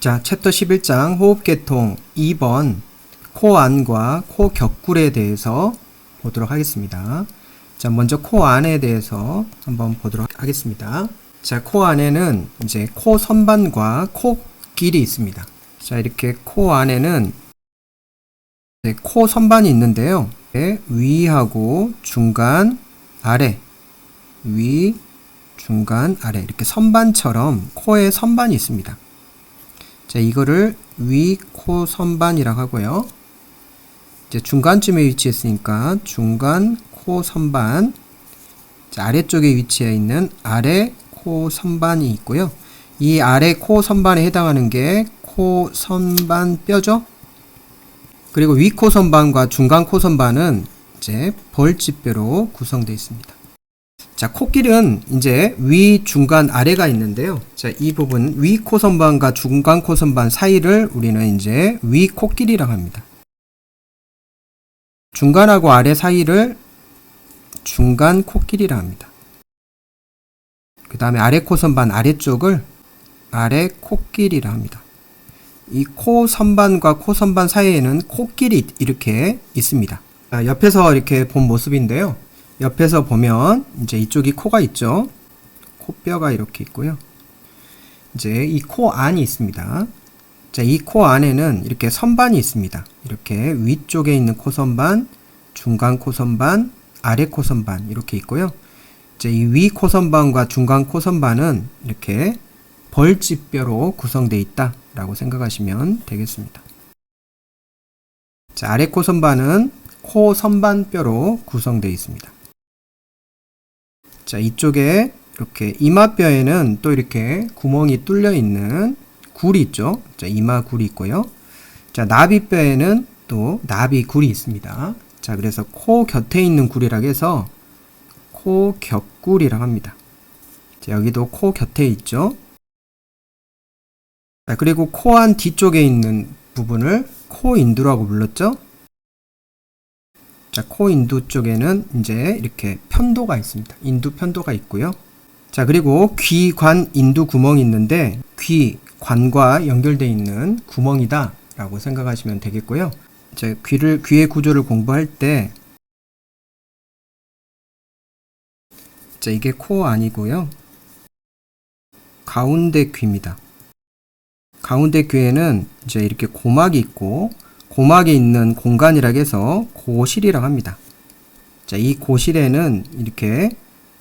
자, 챕터 11장 호흡계통 2번 코 안과 코 격굴에 대해서 보도록 하겠습니다. 자, 먼저 코 안에 대해서 한번 보도록 하겠습니다. 자, 코 안에는 이제 코 선반과 코 길이 있습니다. 자, 이렇게 코 안에는 코 선반이 있는데요. 네, 위하고 중간, 아래, 위, 중간, 아래 이렇게 선반처럼 코에 선반이 있습니다. 자, 이거를 위 코 선반이라고 하고요. 이제 중간쯤에 위치했으니까 중간 코 선반. 자, 아래쪽에 위치해 있는 아래 코 선반이 있고요. 이 아래 코 선반에 해당하는 게 코 선반 뼈죠. 그리고 위 코 선반과 중간 코 선반은 이제 벌집뼈로 구성되어 있습니다. 자, 코끼리는 이제 위, 중간, 아래가 있는데요. 자, 이 부분 위 코선반과 중간 코선반 사이를 우리는 이제 위 코끼리라고 합니다. 중간하고 아래 사이를 중간 코끼리라 합니다. 그 다음에 아래 코선반 아래쪽을 아래 코끼리라 합니다. 이 코 선반과 코 선반 사이에는 코끼리 이렇게 있습니다. 자, 옆에서 이렇게 본 모습인데요. 옆에서 보면 이제 이쪽이 코가 있죠. 코뼈가 이렇게 있고요. 이제 이 코 안이 있습니다. 자, 이 코 안에는 이렇게 선반이 있습니다. 이렇게 위쪽에 있는 코 선반, 중간 코 선반, 아래 코 선반 이렇게 있고요. 이제 이 위 코 선반과 중간 코 선반은 이렇게 벌집뼈로 구성되어 있다라고 생각하시면 되겠습니다. 자, 아래 코 선반은 코 선반뼈로 구성되어 있습니다. 자, 이쪽에 이렇게 이마뼈에는 또 이렇게 구멍이 뚫려 있는 굴이 있죠. 자, 이마 굴이 있고요. 자, 나비뼈에는 또 나비 굴이 있습니다. 자, 그래서 코 곁에 있는 굴이라고 해서 코 격굴이라고 합니다. 자, 여기도 코 곁에 있죠. 자, 그리고 코안 뒤쪽에 있는 부분을 코인두라고 불렀죠. 자, 코 인두 쪽에는 이제 이렇게 편도가 있습니다. 인두 편도가 있고요. 자, 그리고 귀 관 인두 구멍이 있는데 귀 관과 연결되어 있는 구멍이다 라고 생각하시면 되겠고요. 자, 귀를 귀의 구조를 공부할 때 자, 이게 코 아니고요. 가운데 귀입니다. 가운데 귀에는 이제 이렇게 고막이 있고 고막에 있는 공간이라 해서 고실이라고 합니다. 자, 이 고실에는 이렇게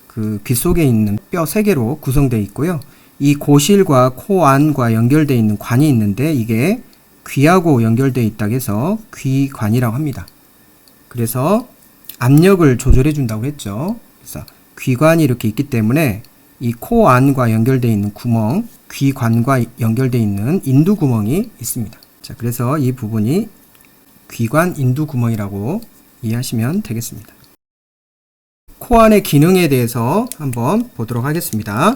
그 귀 속에 있는 뼈세 개로 구성되어 있고요. 이 고실과 코 안과 연결되어 있는 관이 있는데 이게 귀하고 연결되어 있다고 해서 귀관이라고 합니다. 그래서 압력을 조절해 준다고 했죠. 그래서 귀관이 이렇게 있기 때문에 이 코 안과 연결되어 있는 구멍, 귀관과 연결되어 있는 인두 구멍이 있습니다. 자, 그래서 이 부분이 귀관 인두 구멍이라고 이해하시면 되겠습니다. 코 안의 기능에 대해서 한번 보도록 하겠습니다.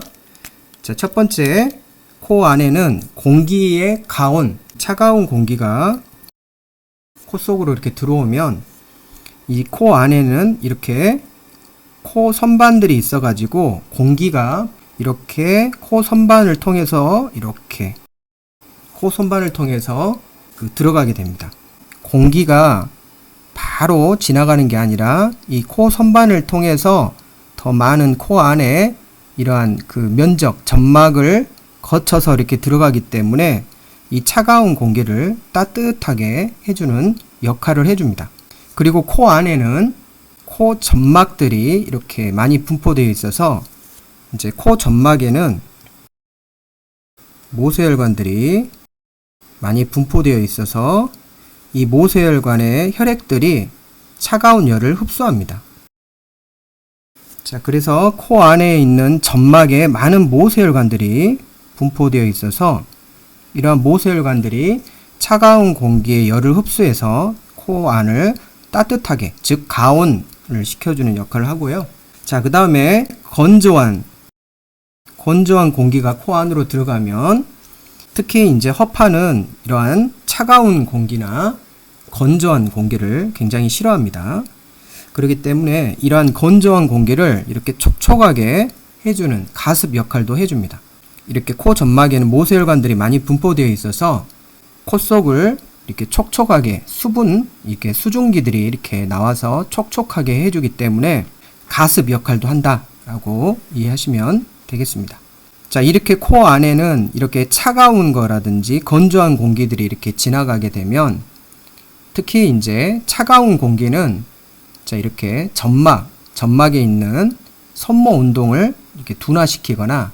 자, 첫 번째, 코 안에는 공기의 가온, 차가운 공기가 코 속으로 이렇게 들어오면 이 코 안에는 이렇게 코 선반들이 있어가지고 공기가 이렇게 코 선반을 통해서 이렇게 코 선반을 통해서 그 들어가게 됩니다. 공기가 바로 지나가는 게 아니라 이 코 선반을 통해서 더 많은 코 안에 이러한 그 면적, 점막을 거쳐서 이렇게 들어가기 때문에 이 차가운 공기를 따뜻하게 해주는 역할을 해줍니다. 그리고 코 안에는 코 점막들이 이렇게 많이 분포되어 있어서 이제 코 점막에는 모세혈관들이 많이 분포되어 있어서 이 모세혈관의 혈액들이 차가운 열을 흡수합니다. 자, 그래서 코 안에 있는 점막에 많은 모세혈관들이 분포되어 있어서 이러한 모세혈관들이 차가운 공기의 열을 흡수해서 코 안을 따뜻하게, 즉 가온을 시켜주는 역할을 하고요. 자, 그 다음에 건조한 건조한 공기가 코 안으로 들어가면 특히 이제 허파는 이러한 차가운 공기나 건조한 공기를 굉장히 싫어합니다. 그렇기 때문에 이러한 건조한 공기를 이렇게 촉촉하게 해주는 가습 역할도 해줍니다. 이렇게 코 점막에는 모세혈관들이 많이 분포되어 있어서 코 속을 이렇게 촉촉하게 수분 이렇게 수증기들이 이렇게 나와서 촉촉하게 해주기 때문에 가습 역할도 한다라고 이해하시면 되겠습니다. 자 이렇게 코 안에는 이렇게 차가운 거라든지 건조한 공기들이 이렇게 지나가게 되면 특히 이제 차가운 공기는 자 이렇게 점막 점막에 있는 손모 운동을 이렇게 둔화시키거나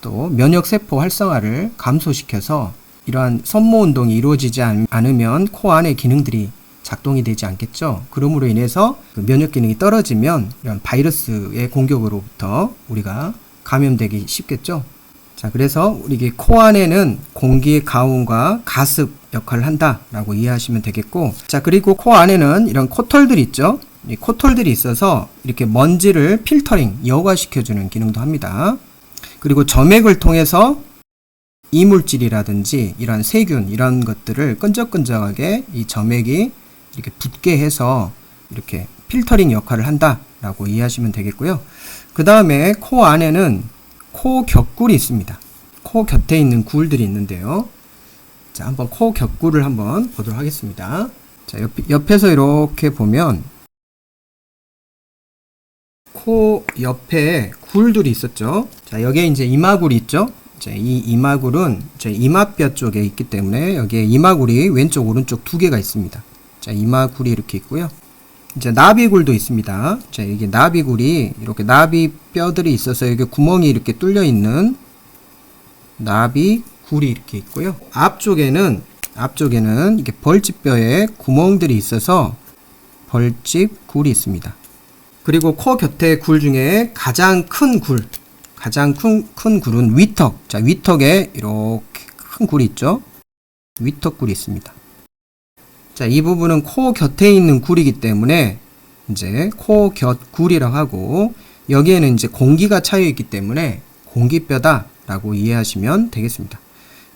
또 면역 세포 활성화를 감소시켜서 이러한 손모 운동이 이루어지지 않- 않으면 코 안의 기능들이 작동이 되지 않겠죠. 그러므로 인해서 그 면역 기능이 떨어지면 이런 바이러스의 공격으로부터 우리가 감염되기 쉽겠죠. 자, 그래서 우리 코 안에는 공기의 가온과 가습 역할을 한다라고 이해하시면 되겠고, 자, 그리고 코 안에는 이런 코털들이 있죠. 이 코털들이 있어서 이렇게 먼지를 필터링, 여과시켜주는 기능도 합니다. 그리고 점액을 통해서 이물질이라든지 이런 세균 이런 것들을 끈적끈적하게 이 점액이 이렇게 붙게 해서 이렇게 필터링 역할을 한다라고 이해하시면 되겠고요. 그 다음에 코 안에는 코 격굴이 있습니다. 코 곁에 있는 굴들이 있는데요. 자, 한번 코 격굴을 한번 보도록 하겠습니다. 자, 옆, 옆에서 이렇게 보면 코 옆에 굴들이 있었죠. 자, 여기에 이제 이마굴이 있죠. 자, 이 이마굴은 제 이마뼈 쪽에 있기 때문에 여기에 이마굴이 왼쪽 오른쪽 두 개가 있습니다. 자, 이마굴이 이렇게 있고요. 이제 나비굴도 있습니다. 자, 이게 나비굴이 이렇게 나비 뼈들이 있어서 여기 구멍이 이렇게 뚫려 있는 나비 굴이 이렇게 있고요. 앞쪽에는 앞쪽에는 이렇게 벌집뼈에 구멍들이 있어서 벌집 굴이 있습니다. 그리고 코 곁에 굴 중에 가장 큰 굴, 가장 큰, 큰 굴은 위턱. 자, 위턱에 이렇게 큰 굴이 있죠. 위턱 굴이 있습니다. 자, 이 부분은 코 곁에 있는 굴이기 때문에 이제 코 곁 굴이라고 하고 여기에는 이제 공기가 차여 있기 때문에 공기뼈다라고 이해하시면 되겠습니다.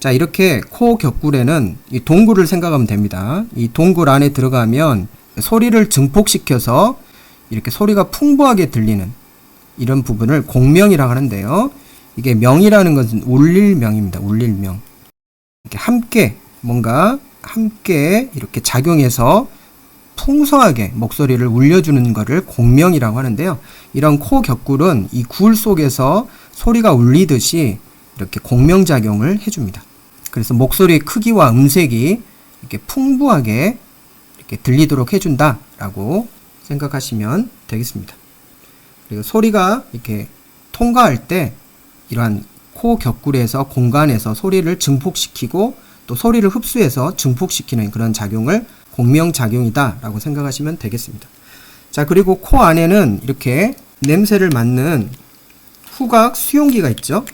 자, 이렇게 코 곁굴에는 이 동굴을 생각하면 됩니다. 이 동굴 안에 들어가면 소리를 증폭시켜서 이렇게 소리가 풍부하게 들리는 이런 부분을 공명이라고 하는데요. 이게 명이라는 것은 울릴 명입니다. 울릴 명. 이렇게 함께 뭔가 함께 이렇게 작용해서 풍성하게 목소리를 울려주는 것을 공명이라고 하는데요. 이런 코 격굴은 이 굴 속에서 소리가 울리듯이 이렇게 공명작용을 해줍니다. 그래서 목소리의 크기와 음색이 이렇게 풍부하게 이렇게 들리도록 해준다라고 생각하시면 되겠습니다. 그리고 소리가 이렇게 통과할 때 이러한 코 격굴에서 공간에서 소리를 증폭시키고 또 소리를 흡수해서 증폭시키는 그런 작용을 공명작용이다라고 생각하시면 되겠습니다. 자, 그리고 코 안에는 이렇게 냄새를 맡는 후각 수용기가 있죠.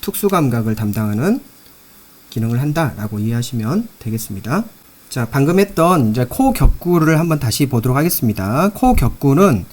특수 감각을 담당하는 기능을 한다라고 이해하시면 되겠습니다. 자, 방금 했던 이제 코 격구를 한번 다시 보도록 하겠습니다. 코 격구는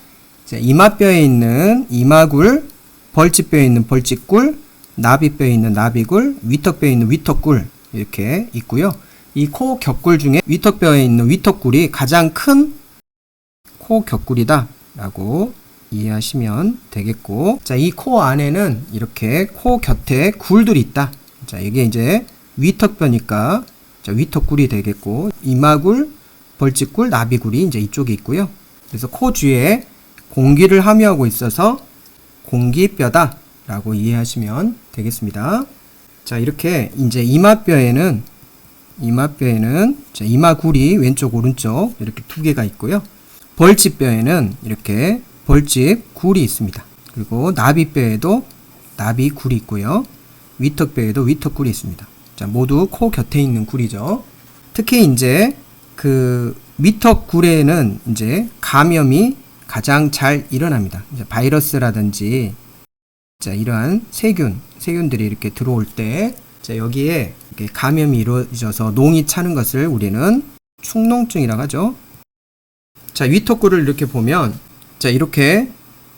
이마뼈에 있는 이마굴, 벌집뼈에 있는 벌집굴, 나비뼈에 있는 나비굴, 위턱뼈에 있는 위턱굴 이렇게 있고요. 이코 격굴 중에 위턱뼈에 있는 위턱굴이 가장 큰코 격굴이다 라고 이해하시면 되겠고, 자, 이 코 안에는 이렇게 코 곁에 굴들이 있다. 자, 이게 이제 위턱뼈니까 자, 위턱굴이 되겠고, 이마굴, 벌집굴, 나비굴이 이제 이쪽에 있고요. 그래서 코 주위에 공기를 함유하고 있어서 공기뼈다 라고 이해하시면 되겠습니다. 자, 이렇게 이제 이마뼈에는 이마뼈에는 자, 이마굴이 왼쪽 오른쪽 이렇게 두 개가 있고요. 벌집뼈에는 이렇게 벌집 굴이 있습니다. 그리고 나비뼈에도 나비 굴이 있고요. 위턱뼈에도 위턱 굴이 있습니다. 자, 모두 코 곁에 있는 굴이죠. 특히 이제 그 위턱 굴에는 이제 감염이 가장 잘 일어납니다. 바이러스라든지 자, 이러한 세균, 세균들이 이렇게 들어올 때 자, 여기에 감염이 이루어져서 농이 차는 것을 우리는 축농증이라고 하죠. 자, 위턱굴을 이렇게 보면 자, 이렇게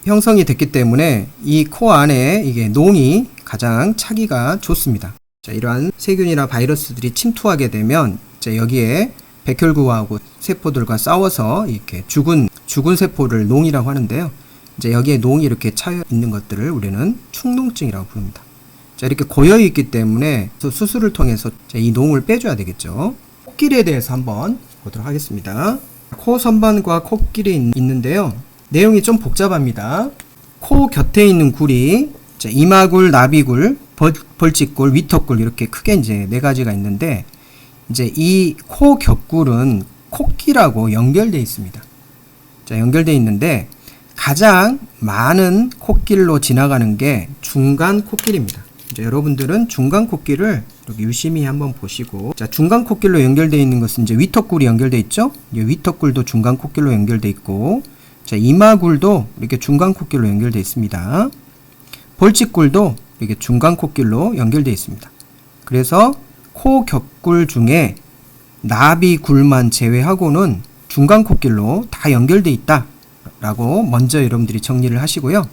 형성이 됐기 때문에 이 코 안에 이게 농이 가장 차기가 좋습니다. 자, 이러한 세균이나 바이러스들이 침투하게 되면 자, 여기에 백혈구하고 세포들과 싸워서 이렇게 죽은 죽은 세포를 농이라고 하는데요. 이제 여기에 농이 이렇게 차여 있는 것들을 우리는 축농증이라고 부릅니다. 자, 이렇게 고여 있기 때문에 수- 수술을 통해서 자, 이 농을 빼줘야 되겠죠. 코끼리에 대해서 한번 보도록 하겠습니다. 코 선반과 코끼리 있- 있는데요. 내용이 좀 복잡합니다. 코 곁에 있는 굴이 자, 이마굴, 나비굴, 벌, 벌집굴, 위턱굴 이렇게 크게 이제 네 가지가 있는데 이제 이 코 곁굴은 코끼라고 연결되어 있습니다. 자, 연결되어 있는데 가장 많은 코끼리로 지나가는 게 중간 코끼리입니다. 이제 여러분들은 중간 코끼를 이렇게 유심히 한번 보시고 자 중간 코끼리로 연결되어 있는 것은 이제 위턱굴이 연결되어 있죠. 이 위턱굴도 중간 코끼리로 연결되어 있고 자 이마굴도 이렇게 중간 코끼리로 연결되어 있습니다. 벌집굴도 이렇게 중간 코끼리로 연결되어 있습니다. 그래서 코 격굴 중에 나비굴만 제외하고는 중간 코끼리로 다 연결되어 있다 라고 먼저 여러분들이 정리를 하시고요.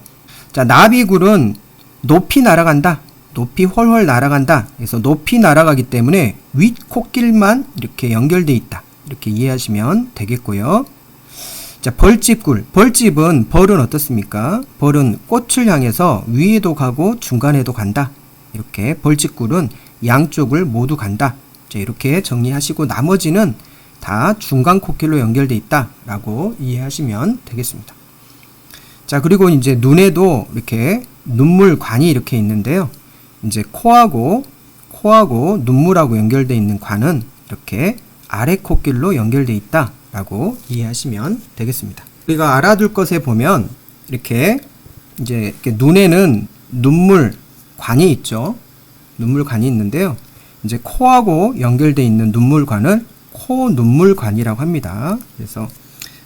자 나비굴은 높이 날아간다. 높이 훨훨 날아간다. 그래서 높이 날아가기 때문에 윗 코끼리만 이렇게 연결돼 있다. 이렇게 이해하시면 되겠고요. 자, 벌집굴. 벌집은 벌은 어떻습니까? 벌은 꽃을 향해서 위에도 가고 중간에도 간다. 이렇게 벌집굴은 양쪽을 모두 간다. 자, 이렇게 정리하시고 나머지는 다 중간 코끼리로 연결돼 있다라고 이해하시면 되겠습니다. 자, 그리고 이제 눈에도 이렇게 눈물관이 이렇게 있는데요. 이제 코하고 코하고 눈물하고 연결되어 있는 관은 이렇게 아래 코끼리로 연결되어 있다라고 이해하시면 되겠습니다. 우리가 알아둘 것에 보면 이렇게 이제 이렇게 눈에는 눈물 관이 있죠. 눈물 관이 있는데요. 이제 코하고 연결되어 있는 눈물 관을 코 눈물 관이라고 합니다. 그래서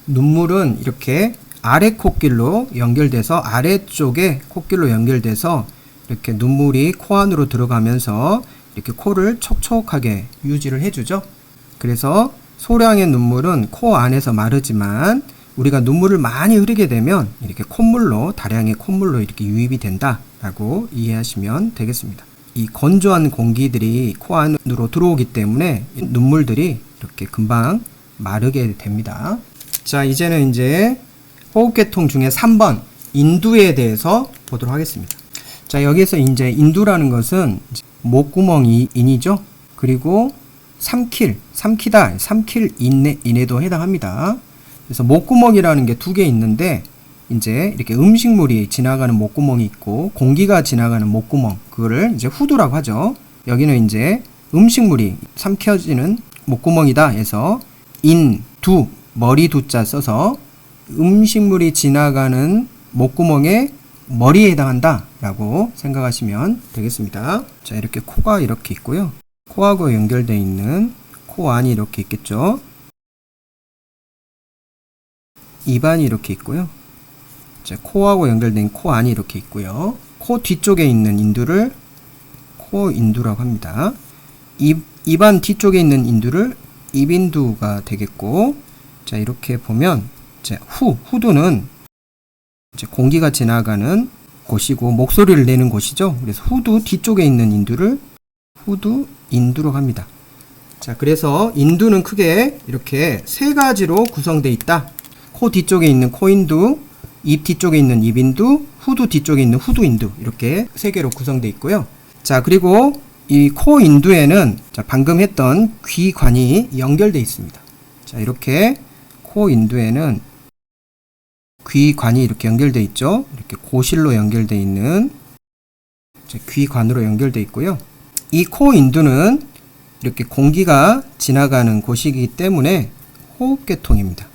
눈물은 이렇게 아래 코끼리로 연결돼서 아래쪽에 코끼리로 연결돼서 이렇게 눈물이 코 안으로 들어가면서 이렇게 코를 촉촉하게 유지를 해주죠. 그래서 소량의 눈물은 코 안에서 마르지만 우리가 눈물을 많이 흐르게 되면 이렇게 콧물로 다량의 콧물로 이렇게 유입이 된다라고 이해하시면 되겠습니다. 이 건조한 공기들이 코 안으로 들어오기 때문에 이 눈물들이 이렇게 금방 마르게 됩니다. 자, 이제는 이제 호흡계통 중에 3번 인두에 대해서 보도록 하겠습니다. 자, 여기서 이제 인두라는 것은 목구멍이 인이죠. 그리고 삼킬, 삼키다, 삼킬 인에, 인에도 해당합니다. 그래서 목구멍이라는 게 두 개 있는데 이제 이렇게 음식물이 지나가는 목구멍이 있고 공기가 지나가는 목구멍 그거를 이제 후두라고 하죠. 여기는 이제 음식물이 삼켜지는 목구멍이다 해서 인, 두, 머리 두 자 써서 음식물이 지나가는 목구멍에 머리에 해당한다 라고 생각하시면 되겠습니다. 자, 이렇게 코가 이렇게 있고요. 코하고 연결되어 있는 코 안이 이렇게 있겠죠. 입안이 이렇게 있고요. 자, 코하고 연결된 코 안이 이렇게 있고요. 코 뒤쪽에 있는 인두를 코 인두라고 합니다. 입, 입안 뒤쪽에 있는 인두를 입인두가 되겠고, 자, 이렇게 보면, 자, 후, 후두는 이제 공기가 지나가는 곳이고, 목소리를 내는 곳이죠. 그래서 후두 뒤쪽에 있는 인두를 후두 인두로 합니다. 자, 그래서 인두는 크게 이렇게 세 가지로 구성되어 있다. 코 뒤쪽에 있는 코인두, 입 뒤쪽에 있는 입인두, 후두 뒤쪽에 있는 후두인두 이렇게 세 개로 구성되어 있고요. 자, 그리고 이 코인두에는 자, 방금 했던 귀관이 연결되어 있습니다. 자, 이렇게 코인두에는 귀관이 이렇게 연결되어 있죠. 이렇게 고실로 연결되어 있는 자, 귀관으로 연결되어 있고요. 이 코 인두는 이렇게 공기가 지나가는 곳이기 때문에 호흡계통입니다.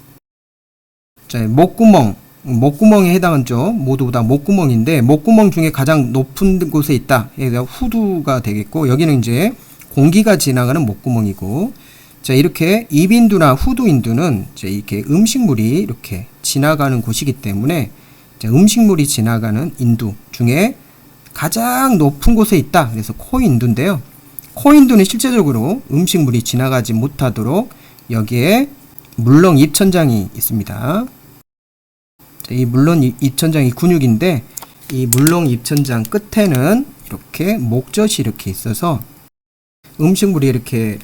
자, 목구멍, 목구멍에 해당하죠. 모두 다 목구멍인데 목구멍 중에 가장 높은 곳에 있다. 해서 후두가 되겠고 여기는 이제 공기가 지나가는 목구멍이고 자 이렇게 입인두나 후두인두는 이제 이렇게 음식물이 이렇게 지나가는 곳이기 때문에 음식물이 지나가는 인두 중에 가장 높은 곳에 있다. 그래서 코인두인데요. 코인두는 실제적으로 음식물이 지나가지 못하도록 여기에 물렁 입천장이 있습니다. 자, 이 이- 입천장이 근육인데 이 물렁 입천장 끝에는 이렇게 목젖이 이렇게 있어서 음식물이 이렇게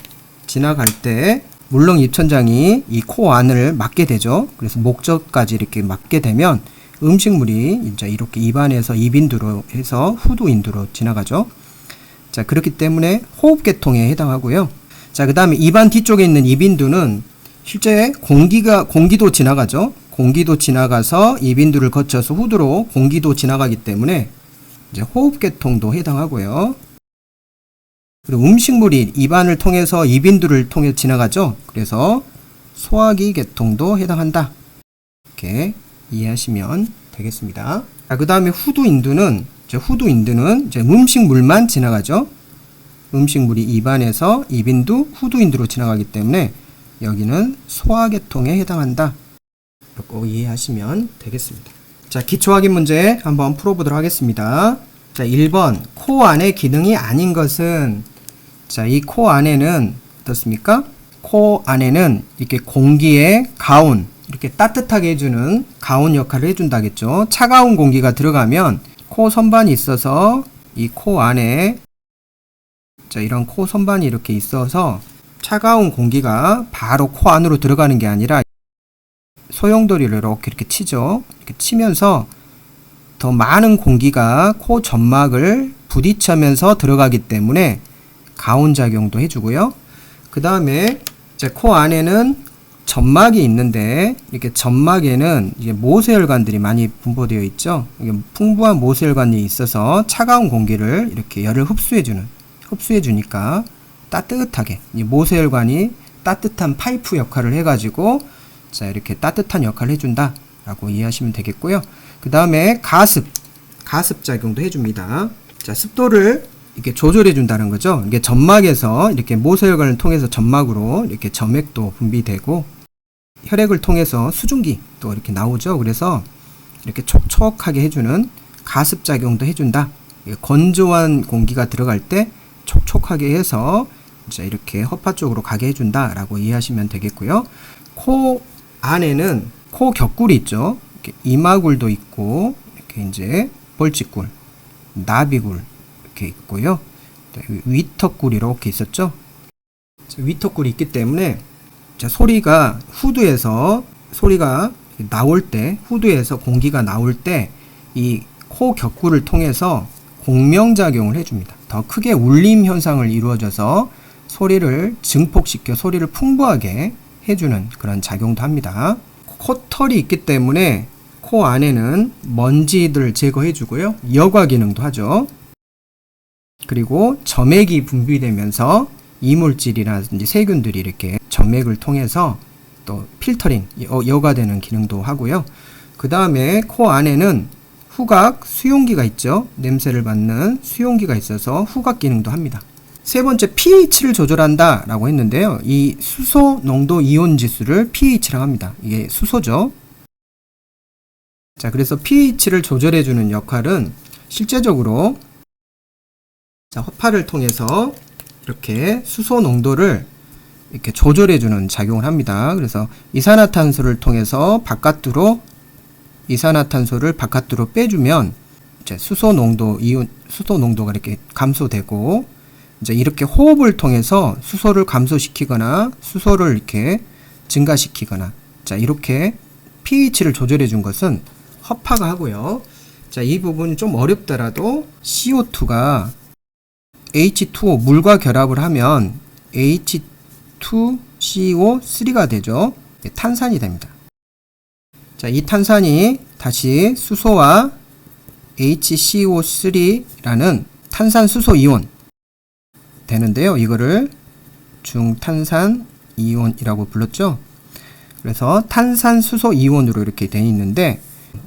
지나갈 때 물렁 입천장이 이 코 안을 막게 되죠. 그래서 목젖까지 이렇게 막게 되면 음식물이 이제 이렇게 입안에서 입인두로 해서 후두인두로 지나가죠. 자, 그렇기 때문에 호흡계통에 해당하고요. 자, 그 다음에 입안 뒤쪽에 있는 입인두는 실제 공기가, 공기도 지나가죠. 공기도 지나가서 입인두를 거쳐서 후두로 공기도 지나가기 때문에 이제 호흡계통도 해당하고요. 그리고 음식물이 입안을 통해서 입인두를 통해 지나가죠. 그래서 소화기 계통도 해당한다. 이렇게 이해하시면 되겠습니다. 자, 그 다음에 후두인두는 이제 후두인두는 이제 음식물만 지나가죠. 음식물이 입안에서 입인두, 후두인두로 지나가기 때문에 여기는 소화계통에 해당한다. 이렇게 이해하시면 되겠습니다. 자, 기초 확인 문제 한번 풀어보도록 하겠습니다. 자, 1번. 코 안의 기능이 아닌 것은 자, 이 코 안에는 어떻습니까? 코 안에는 이렇게 공기의 가온, 이렇게 따뜻하게 해주는 가온 역할을 해준다겠죠. 차가운 공기가 들어가면 코 선반이 있어서 이 코 안에 자, 이런 코 선반이 이렇게 있어서 차가운 공기가 바로 코 안으로 들어가는 게 아니라 소용돌이를 이렇게 이렇게 치죠. 이렇게 치면서 더 많은 공기가 코 점막을 부딪히면서 들어가기 때문에 가온 작용도 해주고요. 그 다음에 이제 코 안에는 점막이 있는데 이렇게 점막에는 이제 모세혈관들이 많이 분포되어 있죠. 풍부한 모세혈관이 있어서 차가운 공기를 이렇게 열을 흡수해주는 흡수해주니까 따뜻하게 이 모세혈관이 따뜻한 파이프 역할을 해가지고 자 이렇게 따뜻한 역할을 해준다라고 이해하시면 되겠고요. 그 다음에 가습 가습 작용도 해줍니다. 자 습도를 이렇게 조절해 준다는 거죠. 이게 점막에서 이렇게 모세혈관을 통해서 점막으로 이렇게 점액도 분비되고 혈액을 통해서 수증기 또 이렇게 나오죠. 그래서 이렇게 촉촉하게 해주는 가습 작용도 해준다. 건조한 공기가 들어갈 때 촉촉하게 해서 이제 이렇게 허파 쪽으로 가게 해준다라고 이해하시면 되겠고요. 코 안에는 코 격굴이 있죠. 이마굴도 있고 이렇게 이제 벌집굴, 나비굴 이렇게 있고요. 네, 위턱굴이 이렇게 있었죠. 위턱굴이 있기 때문에 자, 소리가 후두에서 소리가 나올 때 후두에서 공기가 나올 때 이 코 격구를 통해서 공명작용을 해줍니다. 더 크게 울림 현상을 이루어져서 소리를 증폭시켜 소리를 풍부하게 해주는 그런 작용도 합니다. 코털이 있기 때문에 코 안에는 먼지들 제거해주고요. 여과 기능도 하죠. 그리고 점액이 분비되면서 이물질이라든지 세균들이 이렇게 점액을 통해서 또 필터링, 여- 여과되는 기능도 하고요. 그 다음에 코 안에는 후각 수용기가 있죠. 냄새를 맡는 수용기가 있어서 후각 기능도 합니다. 세 번째 pH를 조절한다 라고 했는데요. 이 수소 농도 이온 지수를 pH라고 합니다. 이게 수소죠. 자, 그래서 pH를 조절해 주는 역할은 실제적으로 자, 허파를 통해서 이렇게 수소 농도를 이렇게 조절해 주는 작용을 합니다. 그래서 이산화탄소를 통해서 바깥으로 이산화탄소를 바깥으로 빼주면 이제 수소 농도 이온 수소 농도가 이렇게 감소되고 이제 이렇게 호흡을 통해서 수소를 감소시키거나 수소를 이렇게 증가시키거나 자 이렇게 pH를 조절해 준 것은 허파가 하고요. 자 이 부분이 좀 어렵더라도 CO2가 H2O 물과 결합을 하면 H2CO3가 되죠. 네, 탄산이 됩니다. 자, 이 탄산이 다시 수소와 HCO3라는 탄산 수소 이온 되는데요. 이거를 중탄산 이온이라고 불렀죠. 그래서 탄산 수소 이온으로 이렇게 되어 있는데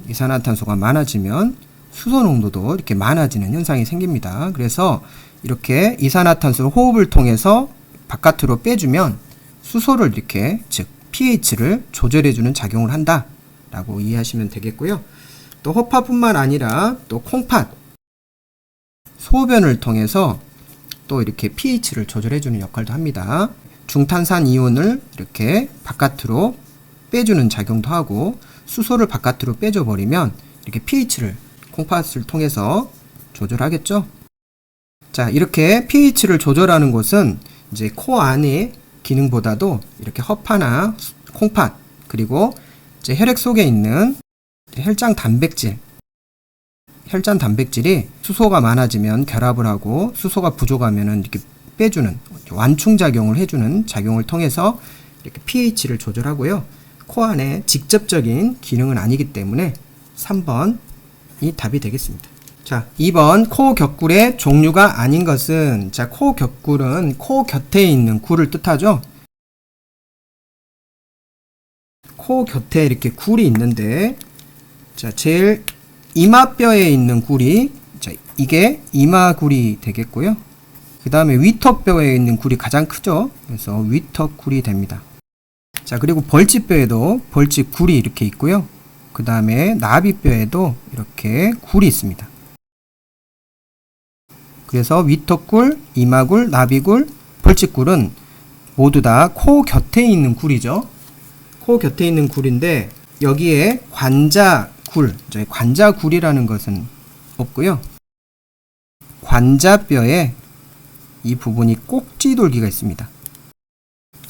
이산화탄소가 많아지면 수소 농도도 이렇게 많아지는 현상이 생깁니다. 그래서 이렇게 이산화탄소를 호흡을 통해서 바깥으로 빼주면 수소를 이렇게 즉 pH를 조절해주는 작용을 한다라고 이해하시면 되겠고요. 또 허파뿐만 아니라 또 콩팥 소변을 통해서 또 이렇게 pH를 조절해주는 역할도 합니다. 중탄산 이온을 이렇게 바깥으로 빼주는 작용도 하고 수소를 바깥으로 빼줘 버리면 이렇게 pH를 콩팥을 통해서 조절하겠죠. 자, 이렇게 pH를 조절하는 곳은 이제 코 안의 기능보다도 이렇게 허파나 콩팥 그리고 이제 혈액 속에 있는 혈장 단백질 혈장 단백질이 수소가 많아지면 결합을 하고 수소가 부족하면 이렇게 빼주는 완충 작용을 해주는 작용을 통해서 이렇게 pH를 조절하고요. 코 안에 직접적인 기능은 아니기 때문에 3번이 답이 되겠습니다. 자, 2번 코 격굴의 종류가 아닌 것은 자, 코 격굴은 코 곁에 있는 굴을 뜻하죠. 코 곁에 이렇게 굴이 있는데 자, 제일 이마뼈에 있는 굴이 자, 이게 이마굴이 되겠고요. 그 다음에 위턱뼈에 있는 굴이 가장 크죠. 그래서 위턱굴이 됩니다. 자, 그리고 벌집뼈에도 벌집굴이 이렇게 있고요. 그 다음에 나비뼈에도 이렇게 굴이 있습니다. 그래서 위턱굴, 이마굴, 나비굴, 벌집굴은 모두 다 코 곁에 있는 굴이죠. 코 곁에 있는 굴인데 여기에 관자굴, 관자굴이라는 것은 없고요. 관자뼈에 이 부분이 꼭지돌기가 있습니다.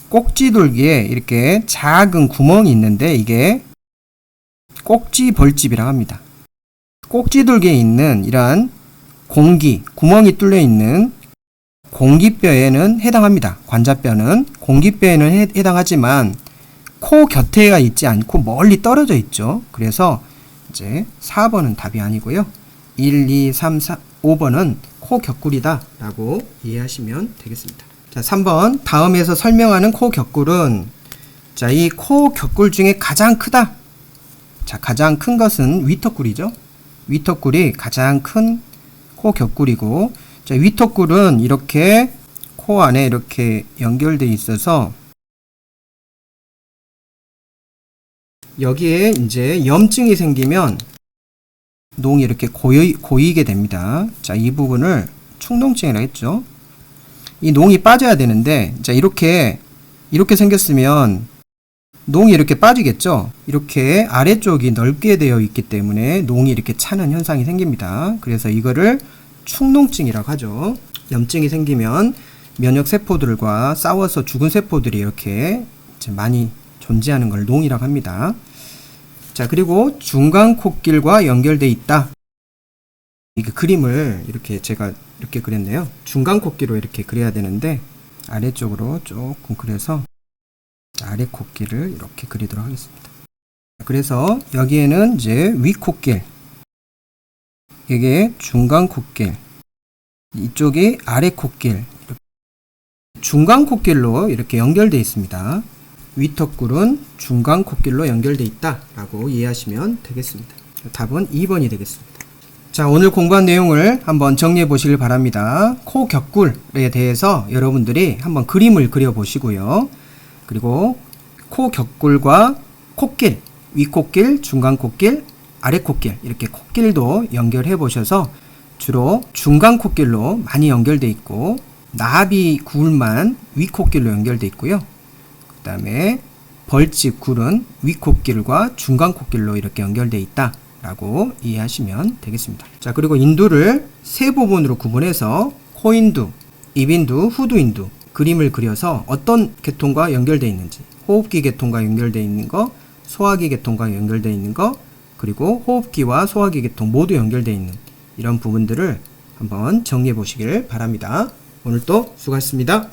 꼭지돌기에 이렇게 작은 구멍이 있는데 이게 꼭지벌집이라고 합니다. 꼭지돌기에 있는 이러한 공기, 구멍이 뚫려 있는 공기뼈에는 해당합니다. 관자뼈는 공기뼈에는 해, 해당하지만 코 곁에가 있지 않고 멀리 떨어져 있죠. 그래서 이제 4번은 답이 아니고요. 1, 2, 3, 4, 5번은 코 격굴이다 라고 이해하시면 되겠습니다. 자, 3번 다음에서 설명하는 코 격굴은 자, 이 코 격굴 중에 가장 크다. 자, 가장 큰 것은 위턱굴이죠. 위턱굴이 가장 큰 코 격굴이고 자, 위턱굴은 이렇게 코 안에 이렇게 연결돼 있어서 여기에 이제 염증이 생기면 농이 이렇게 고이, 고이게 됩니다. 자, 이 부분을 충농증이라 했죠. 이 농이 빠져야 되는데, 자, 이렇게, 이렇게 생겼으면 농이 이렇게 빠지겠죠? 이렇게 아래쪽이 넓게 되어 있기 때문에 농이 이렇게 차는 현상이 생깁니다. 그래서 이거를 충농증이라고 하죠. 염증이 생기면 면역 세포들과 싸워서 죽은 세포들이 이렇게 많이 존재하는 걸 농이라고 합니다. 자, 그리고 중간 콧길과 연결돼 있다. 이게 그림을 이렇게 제가 이렇게 그렸네요. 중간 콧길로 이렇게 그려야 되는데 아래쪽으로 조금 그려서 아래 콧길을 이렇게 그리도록 하겠습니다. 그래서 여기에는 이제 위 콧길, 이게 중간 콧길, 이쪽이 아래 콧길, 중간 콧길로 이렇게 연결되어 있습니다. 위턱굴은 중간 콧길로 연결되어 있다라고 이해하시면 되겠습니다. 답은 2번이 되겠습니다. 자, 오늘 공부한 내용을 한번 정리해 보시길 바랍니다. 코 격굴에 대해서 여러분들이 한번 그림을 그려 보시고요. 그리고 코 격굴과 콧길, 위콧길, 중간 콧길, 아래 콧길 이렇게 콧길도 연결해 보셔서 주로 중간 콧길로 많이 연결돼 있고 나비 굴만 위콧길로 연결돼 있고요. 그 다음에 벌집 굴은 위콧길과 중간 콧길로 이렇게 연결돼 있다 라고 이해하시면 되겠습니다. 자, 그리고 인두를 세 부분으로 구분해서 코인두, 입인두, 후두인두 그림을 그려서 어떤 계통과 연결되어 있는지 호흡기 계통과 연결되어 있는 거, 소화기 계통과 연결되어 있는 거, 그리고 호흡기와 소화기 계통 모두 연결되어 있는 이런 부분들을 한번 정리해 보시길 바랍니다. 오늘 또 수고하셨습니다.